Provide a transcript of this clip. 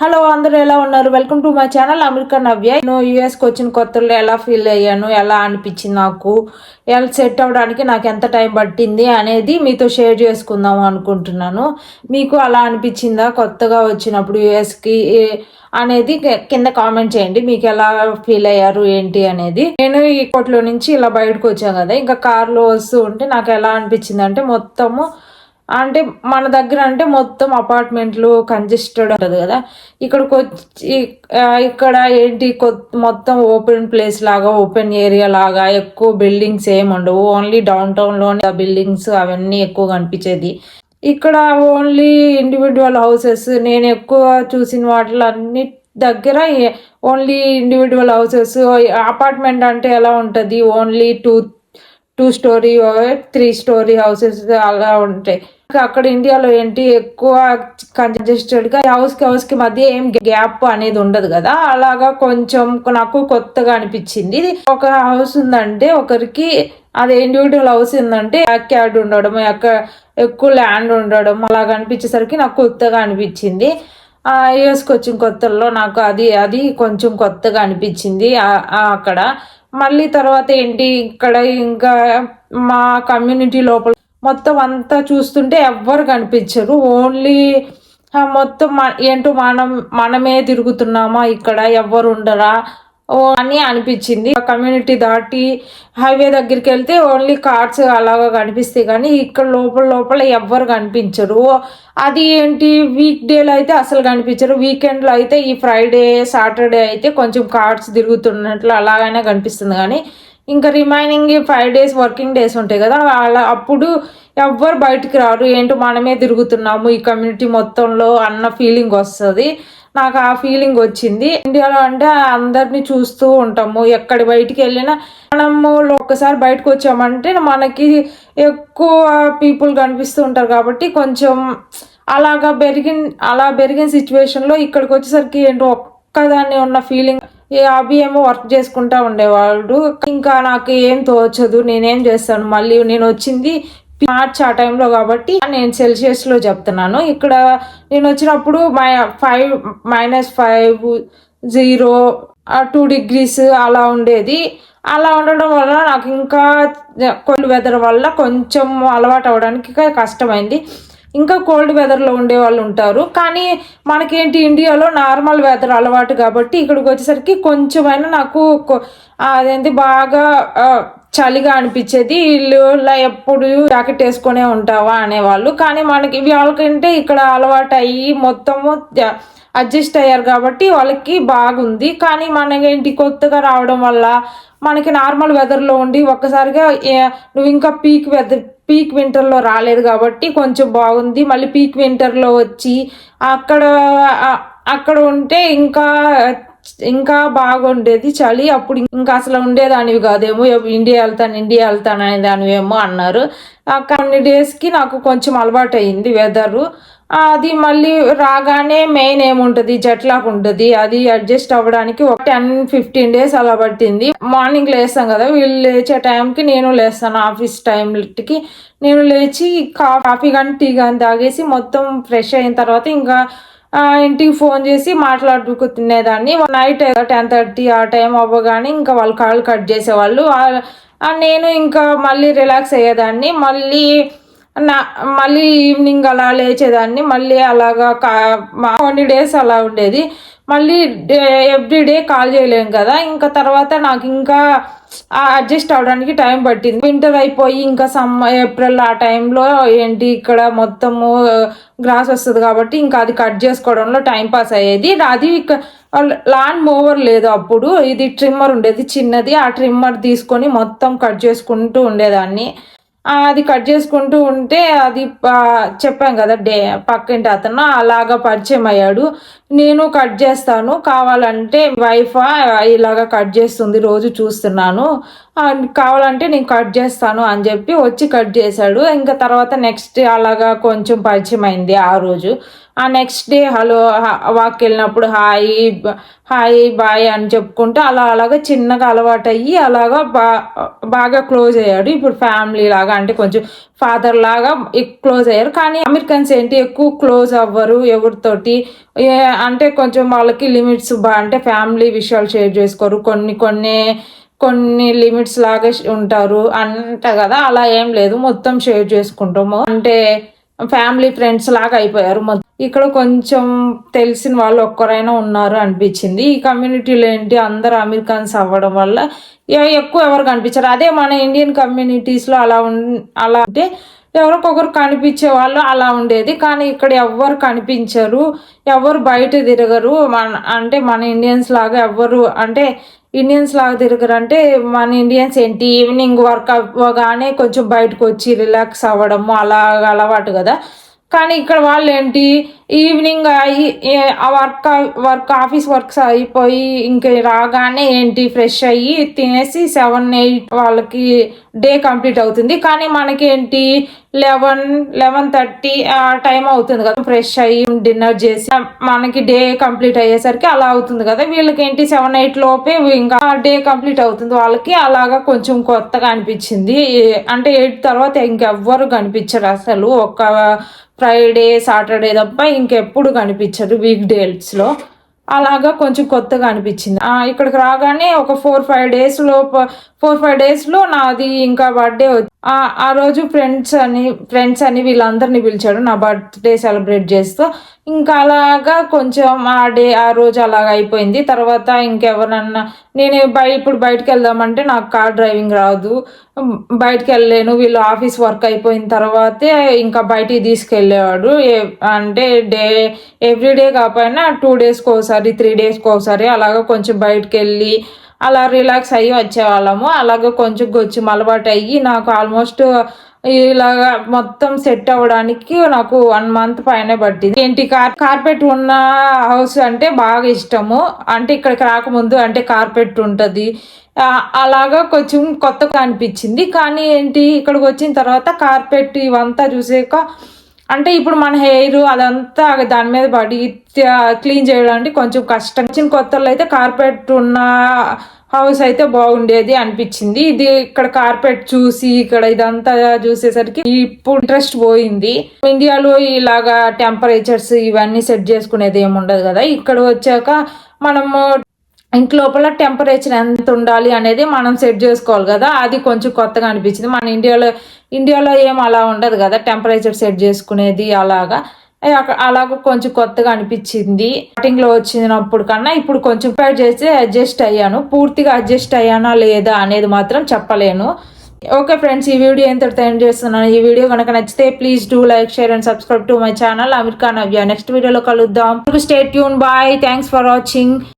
Hello అందరూ ఎలా ఉన్నారు? Welcome to my channel America Navya నేను యూఎస్కి వచ్చిన కొత్తలో ఎలా ఫీల్ అయ్యాను ఎలా అనిపించింది నాకు ఎలా సెట్ అవ్వడానికి నాకు ఎంత టైం పట్టింది అనేది మీతో షేర్ చేసుకుందాం అనుకుంటున్నాను. మీకు అలా అనిపించిందా కొత్తగా వచ్చినప్పుడు యూఎస్కి అనేది కింద కామెంట్ చేయండి. మీకు ఎలా ఫీల్ అయ్యారు ఏంటి అనేది. నేను ఈ కోట్లో నుంచి ఇలా బయటకు వచ్చాను కదా ఇంకా కార్లో వస్తూ ఉంటే నాకు ఎలా అనిపించింది అంటే మొత్తము అంటే మన దగ్గర అంటే మొత్తం అపార్ట్మెంట్లు కంజెస్టెడ్ ఉంటుంది కదా. ఇక్కడికి వచ్చి ఇక్కడ ఏంటి కొత్త మొత్తం ఓపెన్ ప్లేస్ లాగా ఓపెన్ ఏరియా లాగా ఎక్కువ బిల్డింగ్స్ ఏమి ఉండవు. ఓన్లీ డౌన్ టౌన్లోనే బిల్డింగ్స్ అవన్నీ ఎక్కువ కనిపించేది. ఇక్కడ ఓన్లీ ఇండివిజువల్ హౌసెస్ నేను ఎక్కువ చూసిన వాటిలో అన్ని దగ్గర ఓన్లీ ఇండివిజువల్ హౌసెస్. అపార్ట్మెంట్ అంటే ఎలా ఉంటుంది? Only two two storey three storey houses అలా ఉంటాయి. అక్కడ ఇండియాలో ఏంటి? ఎక్కువ కంజెస్టెడ్గా హౌస్కి హౌస్కి మధ్య ఏం గ్యాప్ అనేది ఉండదు కదా? అలాగా కొంచెం నాకు కొత్తగా అనిపించింది. ఒక హౌస్ ఉందంటే ఒకరికి అది ఇండివిజువల్ హౌస్ ఉందంటే బ్యాక్ యార్డ్ ఉండడం అక్కడ ఎక్కువ ల్యాండ్ ఉండడం అలాగ అనిపించేసరికి నాకు కొత్తగా అనిపించింది. ఆ యుఎస్కి వచ్చిన కొత్తల్లో నాకు అది అది కొంచెం కొత్తగా అనిపించింది అక్కడ. మళ్ళీ తర్వాత ఏంటి? ఇక్కడ ఇంకా మా కమ్యూనిటీ లోపల మొత్తం అంతా చూస్తుంటే ఎవ్వరు కనిపించరు. ఓన్లీ మొత్తం ఏంటో మనం మనమే తిరుగుతున్నామా ఇక్కడ? ఎవ్వరు ఉండరా? ఓ అని అనిపించింది. కమ్యూనిటీ దాటి హైవే దగ్గరికి వెళ్తే ఓన్లీ కార్స్ అలాగా కనిపిస్తాయి. కానీ ఇక్కడ లోపల లోపల ఎవ్వరు కనిపించరు. అది ఏంటి? వీక్ డేలో అయితే అసలు కనిపించరు. వీకెండ్లో అయితే ఈ ఫ్రైడే సాటర్డే అయితే కొంచెం కార్స్ తిరుగుతున్నట్లు అలాగైనా కనిపిస్తుంది. కానీ ఇంకా remaining five days working days ఉంటాయి కదా అలా అప్పుడు ఎవ్వరు బయటికి రారు. ఏంటో మనమే తిరుగుతున్నాము ఈ కమ్యూనిటీ మొత్తంలో అన్న ఫీలింగ్ వస్తుంది. నాకు ఆ ఫీలింగ్ వచ్చింది. ఇండియాలో అంటే అందరినీ చూస్తూ ఉంటాము. ఎక్కడ బయటికి వెళ్ళినా మనము ఒక్కసారి బయటకు వచ్చామంటే మనకి ఎక్కువ పీపుల్ కనిపిస్తూ ఉంటారు కాబట్టి కొంచెం అలాగా పెరిగిన అలా పెరిగిన సిచ్యువేషన్లో ఇక్కడికి వచ్చేసరికి ఏంటో ఒక్కదాన్ని ఉన్న ఫీలింగ్ ఏ అభి ఏమో వర్క్ చేసుకుంటా ఉండేవాడు. ఇంకా నాకు ఏం తోచదు నేనేం చేస్తాను? మళ్ళీ నేను వచ్చింది మార్చ్ ఆ టైంలో కాబట్టి నేను సెల్సియస్లో చెప్తున్నాను. ఇక్కడ నేను వచ్చినప్పుడు my five minus five zero two degrees అలా ఉండేది. అలా ఉండడం వల్ల నాకు ఇంకా కోల్డ్ వెదర్ వల్ల కొంచెం అలవాటు అవడానికి కష్టమైంది. ఇంకా కోల్డ్ వెదర్లో ఉండే వాళ్ళు ఉంటారు. కానీ మనకేంటి ఇండియాలో నార్మల్ వెదర్ అలవాటు కాబట్టి ఇక్కడికి వచ్చేసరికి కొంచెమైనా నాకు అదేంటి బాగా చలిగా అనిపించేది. వీళ్ళు ఇలా ఎప్పుడు జాకెట్ వేసుకునే ఉంటావా అనేవాళ్ళు. కానీ మనకి వాళ్ళకంటే ఇక్కడ అలవాటు అయ్యి మొత్తము అడ్జస్ట్ అయ్యారు కాబట్టి వాళ్ళకి బాగుంది. కానీ మనకేంటి కొత్తగా రావడం వల్ల మనకి నార్మల్ వెదర్లో ఉండి ఒక్కసారిగా నువ్వు ఇంకా పీక్ వెదర్ పీక్ వింటర్లో రాలేదు కాబట్టి కొంచెం బాగుంది. మళ్ళీ పీక్ వింటర్లో వచ్చి అక్కడ అక్కడ ఉంటే ఇంకా ఇంకా బాగుండేది చలి. అప్పుడు ఇంకా అసలు ఉండేదానివి కాదేమో. ఇండియా వెళ్తాను ఇండియా వెళ్తాను అనే దానివేమో అన్నారు కొన్ని డేస్కి నాకు కొంచెం అలవాటు అయింది వెదరు అది మళ్ళీ రాగానే మెయిన్ ఏముంటుంది? జట్లాక్ ఉంటుంది. అది అడ్జస్ట్ అవ్వడానికి ఒక టెన్ ఫిఫ్టీన్ డేస్ అలా పట్టింది. మార్నింగ్ లేస్తాం కదా వీళ్ళు లేచే టైంకి నేను లేస్తాను ఆఫీస్ టైంకి నేను లేచి కా- కాఫీ కానీ టీ కానీ తాగేసి మొత్తం ఫ్రెష్ అయిన తర్వాత ఇంకా ఇంటికి ఫోన్ చేసి మాట్లాడుకు తినేదాన్ని నైట్ టెన్ థర్టీ ఆ టైం అవ్వగానే ఇంకా వాళ్ళు కాళ్ళు కట్ చేసేవాళ్ళు. నేను ఇంకా మళ్ళీ రిలాక్స్ అయ్యేదాన్ని. మళ్ళీ నా మళ్ళీ ఈవినింగ్ అలా లేచేదాన్ని మళ్ళీ అలాగా కా కొన్ని డేస్ అలా ఉండేది. మళ్ళీ ఎవ్రీడే కాల్ చేయలేము కదా ఇంకా తర్వాత నాకు ఇంకా అడ్జస్ట్ అవడానికి టైం పట్టింది. వింటర్ అయిపోయి ఇంకా సమ్ ఏప్రిల్ ఆ టైంలో ఏంటి ఇక్కడ మొత్తము గ్రాస్ వస్తుంది కాబట్టి ఇంకా అది కట్ చేసుకోవడంలో టైం పాస్ అయ్యేది. అది లాన్ మూవర్ లేదు అప్పుడు. ఇది ట్రిమ్మర్ ఉండేది చిన్నది. ఆ ట్రిమ్మర్ తీసుకొని మొత్తం కట్ చేసుకుంటూ ఉండేదాన్ని. అది కట్ చేసుకుంటూ ఉంటే అది చెప్పాం కదా డే పక్కింటి అతను అలాగా పరిచయం అయ్యాడు. నేను కట్ చేస్తాను. కావాలంటే వైఫ్ ఇలాగా కట్ చేస్తుంది రోజు చూస్తున్నాను. కావాలంటే నేను కట్ చేస్తాను అని చెప్పి వచ్చి కట్ చేశాడు. ఇంకా తర్వాత నెక్స్ట్ డే అలాగా కొంచెం పరిచయం అయింది ఆ రోజు. ఆ నెక్స్ట్ డే హలో వాక్ వెళ్ళినప్పుడు హాయ్ హాయ్ బాయ్ అని చెప్పుకుంటే అలా అలాగా చిన్నగా అలవాటు అయ్యి అలాగా బా బాగా క్లోజ్ అయ్యాడు. ఇప్పుడు ఫ్యామిలీ లాగా అంటే కొంచెం ఫాదర్ లాగా క్లోజ్ అయ్యారు. కానీ అమెరికన్స్ ఏంటి ఎక్కువ క్లోజ్ అవ్వరు ఎవరితోటి. అంటే కొంచెం వాళ్ళకి లిమిట్స్ బా అంటే ఫ్యామిలీ విషయాలు షేర్ చేసుకోరు. కొన్ని కొన్ని కొన్ని లిమిట్స్ లాగా ఉంటారు అంట కదా అలా ఏం లేదు. మొత్తం షేర్ చేసుకుంటాము. అంటే ఫ్యామిలీ ఫ్రెండ్స్ లాగా అయిపోయారు. ఇక్కడ కొంచెం తెలిసిన వాళ్ళు ఒక్కరైనా ఉన్నారు అనిపించింది. ఈ కమ్యూనిటీలో ఏంటి? అందరు అమెరికన్స్ అవ్వడం వల్ల ఎక్కువ ఎవరు కనిపించారు. అదే మన ఇండియన్ కమ్యూనిటీస్లో అలా ఉ అలా అంటే ఎవరికొకరు కనిపించే వాళ్ళు అలా ఉండేది. కానీ ఇక్కడ ఎవ్వరు కనిపించరు. ఎవరు బయట తిరగరు. మన అంటే మన ఇండియన్స్ లాగా ఎవ్వరు అంటే ఇండియన్స్ లాగా తిరగరు అంటే మన ఇండియన్స్ ఏంటి? ఈవినింగ్ వర్క్ అవ్వగానే కొంచెం బయటకు వచ్చి రిలాక్స్ అవ్వడము అలా అలవాటు కదా. కానీ ఇక్కడ వాళ్ళు ఏంటి? ఈవినింగ్ అయి ఆ వర్క్ వర్క్ ఆఫీస్ వర్క్స్ అయిపోయి ఇంక రాగానే ఏంటి? ఫ్రెష్ అయ్యి తినేసి సెవెన్ ఎయిట్ వాళ్ళకి డే కంప్లీట్ అవుతుంది. కానీ మనకి ఏంటి లెవెన్ లెవెన్ థర్టీ ఆ టైం అవుతుంది కదా. ఫ్రెష్ అయ్యి డిన్నర్ చేసి మనకి డే కంప్లీట్ అయ్యేసరికి అలా అవుతుంది కదా. వీళ్ళకి ఏంటి సెవెన్ ఎయిట్ లోపే ఇంకా డే కంప్లీట్ అవుతుంది. వాళ్ళకి అలాగా కొంచెం కొత్తగా అనిపించింది. అంటే ఎయిట్ తర్వాత ఇంకెవ్వరు కనిపించరు అసలు. ఒక ఫ్రైడే సాటర్డే తప్ప ఇంకెప్పుడు కనిపించరు వీక్ డేస్లో అలాగా కొంచెం కొత్తగా అనిపించింది. ఇక్కడికి రాగానే ఒక ఫోర్ ఫైవ్ డేస్లో ఫోర్ ఫైవ్ డేస్లో నాది ఇంకా బర్త్డే ఆ రోజు ఫ్రెండ్స్ అని ఫ్రెండ్స్ అని వీళ్ళందరినీ పిలిచాడు. నా బర్త్డే సెలబ్రేట్ చేస్తూ ఇంకా అలాగా కొంచెం ఆ డే ఆ రోజు అలాగ అయిపోయింది. తర్వాత ఇంకెవరన్నా నేను బయ ఇప్పుడు బయటకు వెళ్దామంటే నాకు కార్ డ్రైవింగ్ రాదు. బయటకు వెళ్ళలేను. వీళ్ళు ఆఫీస్ వర్క్ అయిపోయిన తర్వాతే ఇంకా బయటికి తీసుకెళ్ళేవాడు. ఏ- అంటే డే ఎవ్రీడే కాకపోయినా టూ డేస్కి ఒకసారి త్రీ డేస్కి ఒకసారి అలాగా కొంచెం బయటకు వెళ్ళి అలా రిలాక్స్ అయ్యి వచ్చేవాళ్ళము. అలాగే కొంచెం కొంచెం అలవాటు అయ్యి నాకు ఆల్మోస్ట్ ఇలాగా మొత్తం సెట్ అవ్వడానికి నాకు వన్ మంత్ పైన పట్టింది. ఏంటి కార్ కార్పెట్ ఉన్న హౌస్ అంటే బాగా ఇష్టము. అంటే ఇక్కడికి రాకముందు అంటే కార్పెట్ ఉంటుంది. అలాగా కొంచెం కొత్తగా అనిపించింది. కానీ ఏంటి ఇక్కడికి వచ్చిన తర్వాత కార్పెట్ ఇవంతా చూసాక అంటే ఇప్పుడు మన హెయిర్ అదంతా దాని మీద పడి క్లీన్ చేయడానికి కొంచెం కష్టం. వచ్చిన కొత్తలో అయితే కార్పెట్ ఉన్న హౌస్ అయితే బాగుండేది అనిపించింది. ఇది ఇక్కడ కార్పెట్ చూసి ఇక్కడ ఇదంతా చూసేసరికి ఇప్పుడు ఇంట్రెస్ట్ పోయింది. ఇండియాలో ఇలాగా టెంపరేచర్స్ ఇవన్నీ సెట్ చేసుకునేది ఏమి ఉండదు కదా. ఇక్కడ వచ్చాక మనము ఇంటి లోపల టెంపరేచర్ ఎంత ఉండాలి అనేది మనం సెట్ చేసుకోవాలి కదా. అది కొంచెం కొత్తగా అనిపించింది. మన ఇండియాలో ఇండియాలో ఏం అలా ఉండదు కదా. టెంపరేచర్ సెట్ చేసుకునేది అలాగా. అలాగ కొంచెం కొత్తగా అనిపించింది. స్టార్టింగ్లో వచ్చినప్పుడు కన్నా ఇప్పుడు కొంచెం ప్రిపేర్ చేసి అడ్జస్ట్ అయ్యాను. పూర్తిగా అడ్జస్ట్ అయ్యానా లేదా అనేది మాత్రం చెప్పలేను. ఓకే ఫ్రెండ్స్ ఈ వీడియో ఎంతటితో ఎండ్ చేస్తున్నాను. ఈ వీడియో కనుక నచ్చితే please do like share and subscribe to my channel. America Navya next వీడియోలో కలుద్దాం. Stay tuned bye. Thanks for watching.